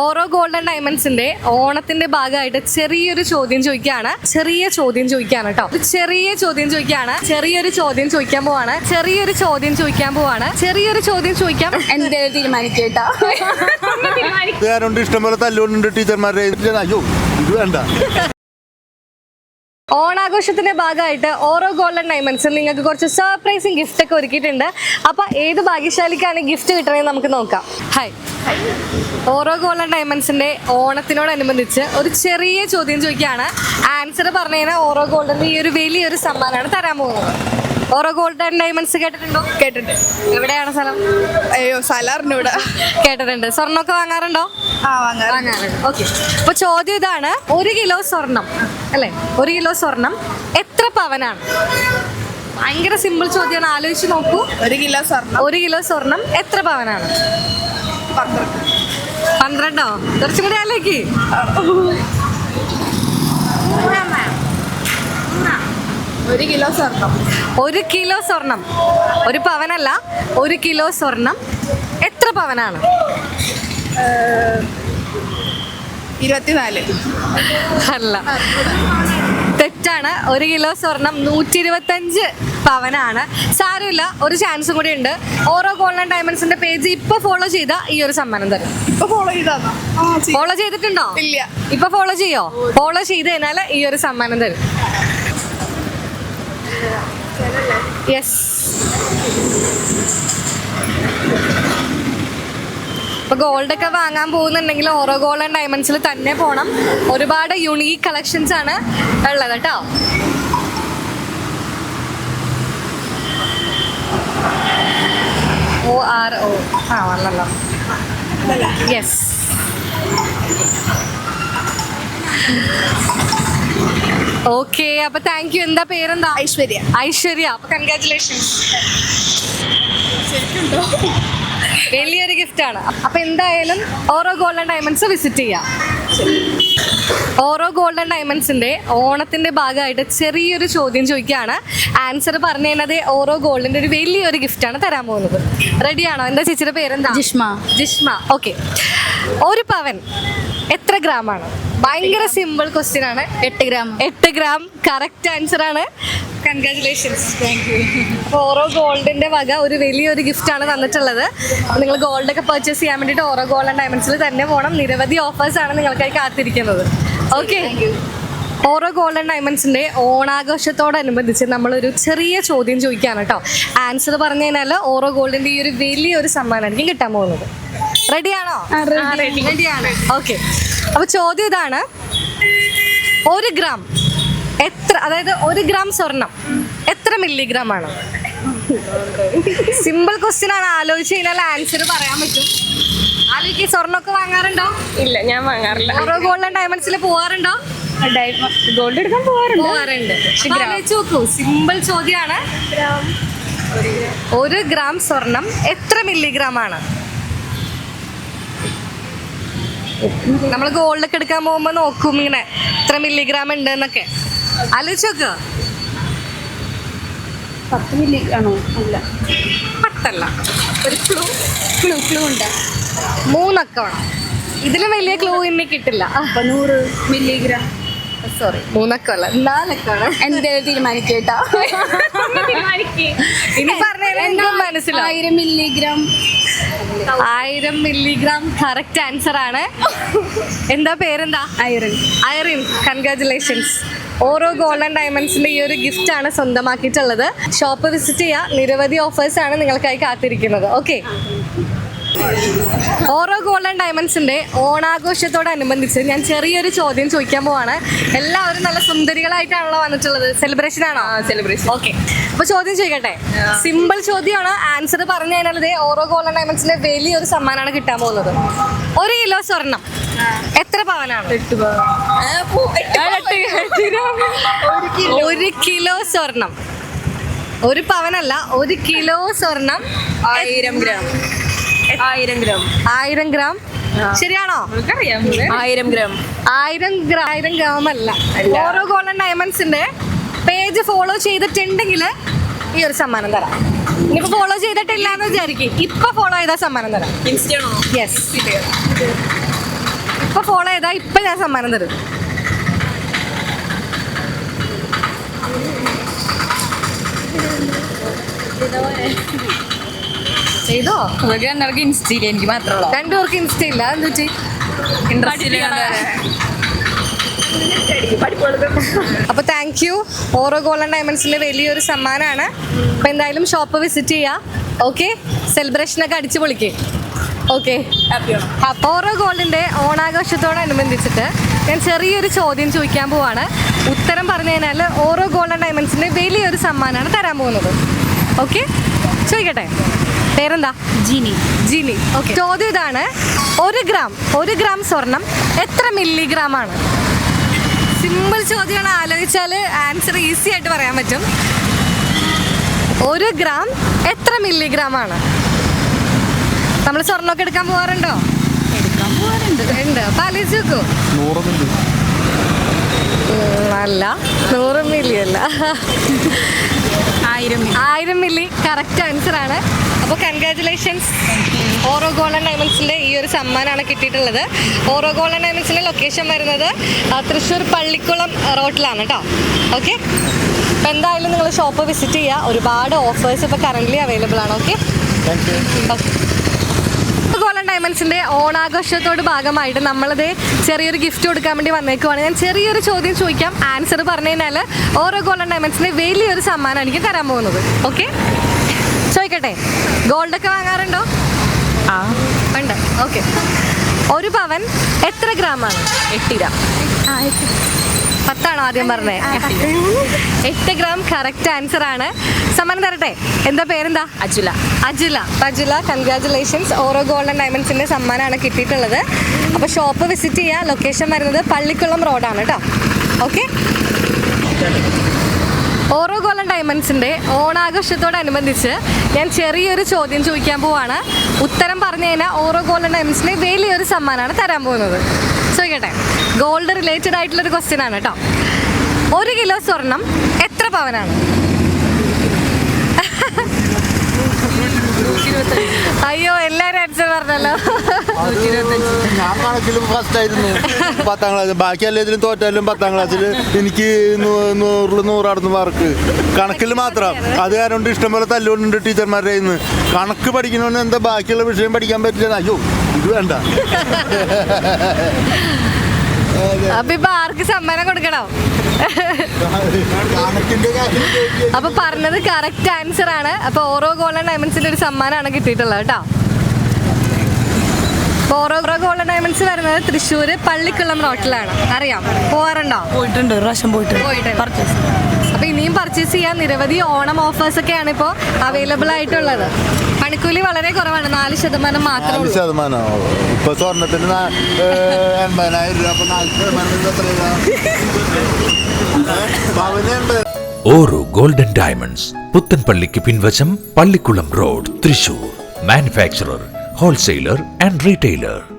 ഓരോ ഗോൾഡൻ ഡയമണ്ട്സിന്റെ ഓണത്തിന്റെ ഭാഗമായിട്ട് ചെറിയൊരു ചോദ്യം ചോദിക്കുകയാണ്. ചെറിയ ചോദ്യം ചോദിക്കുകയാണ് കേട്ടോ. ഒരു ചെറിയ ചോദ്യം ചോദിക്കുകയാണ്. ചെറിയൊരു ചോദ്യം ചോദിക്കാൻ പോവാണ്. ചെറിയൊരു ചോദ്യം ചോദിക്കാൻ പോവാണ്. ചെറിയൊരു ചോദ്യം ചോദിക്കാം. എന്ത് തീരുമാനിക്കേട്ടാ ഇഷ്ടംപോലെ തല്ലുകൊണ്ടുണ്ട് ടീച്ചർമാരുടെ അയ്യോ ഇത് വേണ്ട. ഓണാഘോഷത്തിന്റെ ഭാഗമായിട്ട് ഓരോ ഗോൾഡൻ ഡയമണ്ട്സിൽ നിങ്ങൾക്ക് കുറച്ച് സർപ്രൈസിങ് ഗിഫ്റ്റ് ഒക്കെ ഒരുക്കിയിട്ടുണ്ട്. അപ്പൊ ഏത് ഭാഗ്യശാലിക്കാണ് ഗിഫ്റ്റ് കിട്ടണമെന്ന് നമുക്ക് നോക്കാം. ഹായ് ഓരോ ഗോൾഡൻ ഡയമണ്ട്സിന്റെ ഓണത്തിനോടനുബന്ധിച്ച് ഒരു ചെറിയ ചോദ്യം ചോദിക്കുകയാണ്. ആൻസർ പറഞ്ഞു കഴിഞ്ഞാൽ ഓരോ ഗോൾഡന്റെ ഈ ഒരു വലിയൊരു സമ്മാനമാണ് തരാൻ പോകുന്നത്. ഓരോ ഗോൾഡൻ ഡയമണ്ട്സ് കേട്ടിട്ടുണ്ടോ? കേട്ടിട്ടുണ്ട്. എവിടെയാണ് സ്ഥലം? അയ്യോ സലാറിന് ഇവിടെ. കേട്ടിട്ടുണ്ട്. സ്വർണമൊക്കെ വാങ്ങാറുണ്ടോ? ആ വാങ്ങാം വാങ്ങാറുണ്ട്. ഓക്കെ അപ്പൊ ചോദ്യം ഇതാണ് ഒരു കിലോ സ്വർണം. അല്ലെ? ഒരു കിലോ സ്വർണം എത്ര പവനാണ്? ഭയങ്കര സിമ്പിൾ ചോദ്യമാണ് ആലോചിച്ച് നോക്കൂ. ഒരു കിലോ സ്വർണം. ഒരു കിലോ സ്വർണം എത്ര പവനാണ്? പന്ത്രണ്ട്. കുറച്ചും കൂടി ആലോചിക്ക്. ഒരു കിലോ സ്വർണം. ഒരു കിലോ സ്വർണം. ഒരു പവനല്ല ഒരു കിലോ സ്വർണം എത്ര പവനാണ്? ഇരുപത്തിനാല്. അല്ല. തെറ്റാണ്. ഒരു കിലോ സ്വർണം നൂറ്റി ഇരുപത്തഞ്ച് പവനാണ്. സാരമില്ല ഒരു ചാൻസും കൂടി ഉണ്ട്. ഓരോ ഗോൾഡൻ ഡയമണ്ട്സിന്റെ പേജ് ഇപ്പൊ ഫോളോ ചെയ്ത ഈ ഒരു സമ്മാനം തരും. ഇപ്പൊ ഫോളോ ഫോളോ ചെയ്തിട്ടുണ്ടോ? ഇല്ല. ഇപ്പൊ ഫോളോ ചെയ്യോ? ഫോളോ ചെയ്ത് കഴിഞ്ഞാൽ ഈ ഒരു സമ്മാനം തരും. യെസ് ഗോൾഡ് ഒക്കെ വാങ്ങാൻ പോകുന്നുണ്ടെങ്കിൽ ഓറോ ഗോൾഡ് ആൻഡ് ഡയമണ്ട്സിൽ തന്നെ പോണം. ഒരുപാട് യുണീക്ക് കളക്ഷൻസ് ആണ് ഉള്ളത് കേട്ടോ. ഒ ആർ ഒ ആ വന്നല്ലോ. യെസ് ഓക്കെ അപ്പൊ താങ്ക് യു എന്താ പേരെന്താ? ഐശ്വര്യ. ഐശ്വര്യ. അപ്പൊ കൺഗ്രാറ്റുലേഷൻസ് ശരിക്കുണ്ടോ? വലിയൊരു ഗിഫ്റ്റ് ആണ് അപ്പൊ എന്തായാലും ഓരോ ഗോൾഡൻ ഡയമണ്ട്സ് വിസിറ്റ് ചെയ്യാം. ഓരോ ഗോൾഡൻ ഡയമണ്ട്സിന്റെ ഓണത്തിന്റെ ഭാഗമായിട്ട് ചെറിയൊരു ചോദ്യം ചോദിക്കുകയാണ്. ആൻസർ പറഞ്ഞു കഴിഞ്ഞാൽ ഓരോ ഗോൾഡിന്റെ ഒരു വലിയൊരു ഗിഫ്റ്റ് ആണ് തരാൻ പോകുന്നത്. റെഡിയാണോ എന്താ ചേച്ചിയുടെ പേരെന്താ? ജിഷ്മ. ജിഷ്മ. ഓക്കെ ഒരു പവൻ. എത്ര ഗ്രാം ആണ് ഭയങ്കര സിമ്പിൾ ക്വസ്റ്റ്യൻ ആണ്. എട്ട് ഗ്രാം. എട്ട് ഗ്രാം കറക്റ്റ് ആൻസർ ആണ്. കൺഗ്രാറ്റുലേഷൻസ് താങ്ക് യു ഓരോ ഗോൾഡിന്റെ വക ഒരു വലിയൊരു ഗിഫ്റ്റ് ആണ് തന്നിട്ടുള്ളത്. നിങ്ങൾ ഗോൾഡ് ഒക്കെ പർച്ചേസ് ചെയ്യാൻ വേണ്ടിയിട്ട് ഓരോ ഗോൾഡ് ആൻഡ് ഡയമണ്ട്സിൽ തന്നെ പോകണം നിരവധി ഓഫേഴ്സ് ആണ് നിങ്ങൾക്കായി കാത്തിരിക്കുന്നത്. ഓക്കെ ഓരോ ഗോൾഡൻ ഡയമണ്ട്സിന്റെ ഓണാഘോഷത്തോടനുബന്ധിച്ച് നമ്മളൊരു ചെറിയ ചോദ്യം ചോദിക്കുകയാണ് കേട്ടോ. ആൻസർ പറഞ്ഞു കഴിഞ്ഞാൽ ഓരോ ഗോൾഡിന്റെ ഈ ഒരു വലിയൊരു സമ്മാനമായിരിക്കും കിട്ടാൻ പോകുന്നത്. റെഡിയാണോ റെഡിയാണ് ഓക്കെ അപ്പൊ ചോദ്യം ഇതാണ്. ഒരു ഗ്രാം എത്ര അതായത് ഒരു ഗ്രാം സ്വർണം എത്ര മില്ലിഗ്രാം ആണ്? സിമ്പിൾ ക്വസ്റ്റ്യൻ ആണ്. ആലോചിച്ച് കഴിഞ്ഞാൽ ആൻസർ പറയാൻ പറ്റും. ആലോചിക്ക് സ്വർണമൊക്കെ വാങ്ങാറുണ്ടോ? ഇല്ല ഞാൻ വാങ്ങാറില്ല. ഓരോ ഗോൾഡൻ ഡയമണ്ട്സിൽ പോവാറുണ്ടോ? ഗോൾഡ് എടുക്കാൻ പോവാറുണ്ട്. പോവാറുണ്ട്. ആലോചിച്ച് നോക്കൂ. സിമ്പിൾ ചോദ്യമാണ്. ഒരു ഗ്രാം സ്വർണം എത്ര മില്ലിഗ്രാം ആണ്? നമ്മൾ ഗോൾഡൊക്കെ എടുക്കാൻ പോകുമ്പോൾ നോക്കും ഇങ്ങനെ ഇത്ര മില്ലിഗ്രാം ഉണ്ട് എന്നൊക്കെ ആലോചിച്ച് നോക്കുക പത്ത് മില്ലി ആണോ? അല്ല. പത്തല്ല ഒരു ക്ലൂ ക്ലൂ ക്ലൂ ഉണ്ട്. മൂന്നക്കമാണ് ഇതിലും വലിയ ക്ലൂ ഇനി കിട്ടില്ല. നൂറ് മില്ലിഗ്രാം സോറി മൂന്നക്കമല്ല നാലക്കമാണ് എന്ത് തീരുമാനിക്കേട്ടാ ഇനി പറഞ്ഞാൽ മനസ്സിലാവും. ആയിരം മില്ലിഗ്രാം ആയിരം മില്ലിഗ്രാം കറക്റ്റ് ആൻസർ ആണ്. എന്താ പേരെന്താ? ഐറിൻ ഐറിൻ കൺഗ്രാറ്റുലേഷൻസ് ഓരോ ഗോൾഡൻ ഡയമണ്ട്സിന്റെ ഈ ഒരു ഗിഫ്റ്റ് ആണ് സ്വന്തമാക്കിയിട്ടുള്ളത്. ഷോപ്പ് വിസിറ്റ് ചെയ്യുക നിരവധി ഓഫേഴ്സ് ആണ് നിങ്ങൾക്കായി കാത്തിരിക്കുന്നത്. ഓക്കെ ഓരോ ഗോൾഡൻ ഡയമണ്ട്സിന്റെ ഓണാഘോഷത്തോടനുബന്ധിച്ച് ഞാൻ ചെറിയൊരു ചോദ്യം ചോദിക്കാൻ പോവാണ്. എല്ലാവരും നല്ല സുന്ദരികളായിട്ടാണല്ലോ വന്നിട്ടുള്ളത്. സെലിബ്രേഷൻ ആണോ? സെലിബ്രേഷൻ ഓക്കെ അപ്പൊ ചോദ്യം ചോദിക്കട്ടെ. സിമ്പിൾ ചോദ്യമാണ്. ആൻസർ പറഞ്ഞു കഴിഞ്ഞാൽ ദേ ഓരോ ഗോൾഡൻ ഡയമണ്ട്സിന്റെ വലിയൊരു സമ്മാനമാണ് കിട്ടാൻ പോകുന്നത്. ഒരു കിലോ സ്വർണം എത്ര പവനാണ്? ഒരു കിലോ സ്വർണം. ഒരു പവനല്ല ഒരു കിലോ സ്വർണം. ആയിരം ഗ്രാം. ആയിരം ഗ്രാം. ആയിരം ഗ്രാം? ശരിയാണോ? ആയിരം ഗ്രാം. ആയിരം ഗ്രാം ആയിരം ഗ്രാം അല്ല. ഓരോ ഗോൾഡൻ ഡയമണ്ട്സിന്റെ പേജ് ഫോളോ ചെയ്തിട്ടുണ്ടെങ്കിൽ ഈ ഒരു സമ്മാനം തരാം. ഇനിയിപ്പോ ഫോളോ ചെയ്തിട്ടില്ല എന്ന് വിചാരിക്കും. ഇപ്പൊ ഫോളോ ചെയ്താൽ സമ്മാനം തരാം. യെസ് യെസ് ഫോളോ ചെയ്താൽ ഇപ്പൊ ഞാൻ സമ്മാനം തരും. ചെയ്തോ? ഇവർക്ക് രണ്ടാൾക്ക് ഇൻസ്റ്റയിൽ എനിക്ക് മാത്രമേ രണ്ടുപേർക്ക് ഇൻസ്റ്റ ഇല്ല. എന്ത് പറ്റി? അപ്പൊ താങ്ക് യു ഓരോ ഗോൾഡൻ ഡയമണ്ട്സിന്റെ വലിയൊരു സമ്മാനമാണ് അപ്പൊ എന്തായാലും ഷോപ്പ് വിസിറ്റ് ചെയ്യാം. ഓക്കെ സെലിബ്രേഷൻ ഒക്കെ അടിച്ചു പൊളിക്കേ. ഓക്കെ ഓരോ ഗോൾഡിന്റെ ഓണാഘോഷത്തോടനുബന്ധിച്ചിട്ട് ഞാൻ ചെറിയൊരു ചോദ്യം ചോദിക്കാൻ പോവാണ്. ഉത്തരം പറഞ്ഞു കഴിഞ്ഞാൽ ഓരോ ഗോൾഡൻ ഡയമണ്ട്സിന്റെ വലിയൊരു സമ്മാനമാണ് തരാൻ പോകുന്നത്. ഓക്കെ ചോദിക്കട്ടെ? പേരെന്താ? ജിനി. ജിനി. ഓക്കെ. ചോദ്യം ഇതാണ്. ഒരു ഗ്രാം ഒരു ഗ്രാം സ്വർണം എത്ര മില്ലിഗ്രാം ആണ് സിമ്പിൾ ചോദ്യമാണ്. ആലോചിച്ചാൽ ആൻസർ ഈസി ആയിട്ട് പറയാൻ പറ്റും. ഒരു ഗ്രാം എത്ര മില്ലിഗ്രാം ആണ് നമ്മൾ സ്വർണമൊക്കെ എടുക്കാൻ പോവാറുണ്ടോ? എടുക്കാൻ പോവാറുണ്ട്. ഉണ്ട്. അപ്പൊ ആലോചിച്ച് നോക്കൂ. നൂറൊന്നുണ്ട് അല്ല. നൂറ് മില്ലി അല്ല. ആയിരം ആയിരം മില്ലി. കറക്റ്റ് ആൻസർ ആണ്. അപ്പോൾ കൺഗ്രാറ്റുലേഷൻസ് ഓറോ ഗോൾഡൻ ഡയമണ്ട്സിന്റെ ഈ ഒരു സമ്മാനമാണ് കിട്ടിയിട്ടുള്ളത്. ഓറോ ഗോൾഡൻ ഡയമണ്ട്സിന്റെ ലൊക്കേഷൻ വരുന്നത് തൃശ്ശൂർ പള്ളിക്കുളം റോട്ടിലാണ് കേട്ടോ ഓക്കെ അപ്പം എന്തായാലും നിങ്ങൾ ഷോപ്പ് വിസിറ്റ് ചെയ്യുക ഒരുപാട് ഓഫേഴ്സ് ഇപ്പോൾ കറന്റ്ലി അവൈലബിൾ ആണ്. ഓക്കെ താങ്ക് യു ഗോൾഡൻ ഡയമണ്ട്സിന്റെ ഓണാഘോഷത്തോട് ഭാഗമായിട്ട് നമ്മളത് ചെറിയൊരു ഗിഫ്റ്റ് കൊടുക്കാൻ വേണ്ടി വന്നേക്കുവാണ്. ഞാൻ ചെറിയൊരു ചോദ്യം ചോദിക്കാം. ആൻസർ പറഞ്ഞു കഴിഞ്ഞാൽ ഓരോ ഗോൾഡൻ ഡയമണ്ട്സിന്റെ വലിയൊരു സമ്മാനം എനിക്ക് തരാൻ പോകുന്നത്. ഓക്കെ ചോദിക്കട്ടെ. ഗോൾഡ് ഒക്കെ വാങ്ങാറുണ്ടോ? ആ. ഉണ്ട്. ഓക്കെ ഒരു പവൻ എത്ര ഗ്രാമാണ്? എട്ട് ഗ്രാം. പത്താണോ ആദ്യം പറഞ്ഞത് എട്ട് ഗ്രാം കറക്റ്റ് ആൻസർ ആണ്. സമ്മാനം തരട്ടെ? എന്താ പേരെന്താ? അജുല. അജുല. അജുല കൺഗ്രാചുലേഷൻസ് ഓരോ ഗോൾഡൻ ഡയമണ്ട്സിന്റെ സമ്മാനമാണ് കിട്ടിയിട്ടുള്ളത്. അപ്പോൾ ഷോപ്പ് വിസിറ്റ് ചെയ്യുക ലൊക്കേഷൻ വരുന്നത് പള്ളിക്കുളം റോഡാണ് കേട്ടോ ഓക്കെ ഓരോ ഗോൾഡൻ ഡയമണ്ട്സിന്റെ ഓണാഘോഷത്തോടനുബന്ധിച്ച് ഞാൻ ചെറിയൊരു ചോദ്യം ചോദിക്കാൻ പോവാണ്. ഉത്തരം പറഞ്ഞു കഴിഞ്ഞാൽ ഓരോ ഗോൾഡൻ ഡയമണ്ട്സിന്റെ വലിയൊരു സമ്മാനമാണ് തരാൻ പോകുന്നത്. ചോദിക്കട്ടെ? ഗോൾഡ് റിലേറ്റഡ് ആയിട്ടുള്ളൊരു ക്വസ്റ്റ്യൻ ആണ് കേട്ടോ ഒരു കിലോ സ്വർണം എത്ര പവനാണ്? അയ്യോ എല്ലാരും ആൻസർ പറഞ്ഞല്ലോ. ഞാൻ ആയിരുന്നു. പത്താം ക്ലാസ് ബാക്കി എല്ലാത്തിലും തോറ്റാലും പത്താം ക്ലാസ്സിൽ എനിക്ക് നൂറിൽ നൂറായിരുന്നു മാർക്ക് കണക്കിൽ മാത്രം. അത് കാരണം ഇഷ്ടംപോലെ തല്ലുകൊണ്ടുണ്ട് ടീച്ചർമാരുടെ ഇന്ന് കണക്ക് പഠിക്കണമെന്ന് എന്താ ബാക്കിയുള്ള വിഷയം പഠിക്കാൻ പറ്റില്ല അയ്യോ ഇത് വേണ്ട. അപ്പൊ ഇപ്പൊ ആർക്ക് സമ്മാനം കൊടുക്കണോ? അപ്പൊ പറഞ്ഞത് കറക്റ്റ് ആൻസർ ആണ്. അപ്പൊ ഓരോ ഗോൾഡൻ ഡയമണ്ട്സിന്റെ ഒരു സമ്മാനമാണ് കിട്ടിയിട്ടുള്ളത് കേട്ടോ. അപ്പൊ ഓരോ ഓരോ ഗോൾഡൻ ഡയമണ്ട്സ് വരുന്നത് തൃശ്ശൂര് പള്ളിക്കുളം റോട്ടിലാണ്. അറിയാം. പോവാറുണ്ടോ? പോയിട്ടുണ്ട്. ഒരു പ്രാവശ്യം പോയിട്ടുണ്ട് പോയിട്ടുണ്ട്. പർച്ചേസ് അപ്പൊ ഇനിയും പർച്ചേസ് ചെയ്യാൻ നിരവധി ഓണം ഓഫേഴ്സ് ഒക്കെയാണ് ഇപ്പോ അവൈലബിൾ ആയിട്ടുള്ളത്. പണിക്കൂലി വളരെ കുറവാണ്. നാല് ശതമാനം മാത്രം നാല് ശതമാനം ഇപ്പൊ സ്വർണത്തിന് നാ- എൺപതിനായിരം രൂപ. അപ്പൊ നാല് ശതമാനം എത്രയാ പവന് എൺപത് ഓരോ ഗോൾഡൻ ഡയമണ്ട്സ് പുത്തൻപള്ളിക്ക് പിൻവശം Pallikulam road Thrissur. Manufacturer wholesaler and retailer.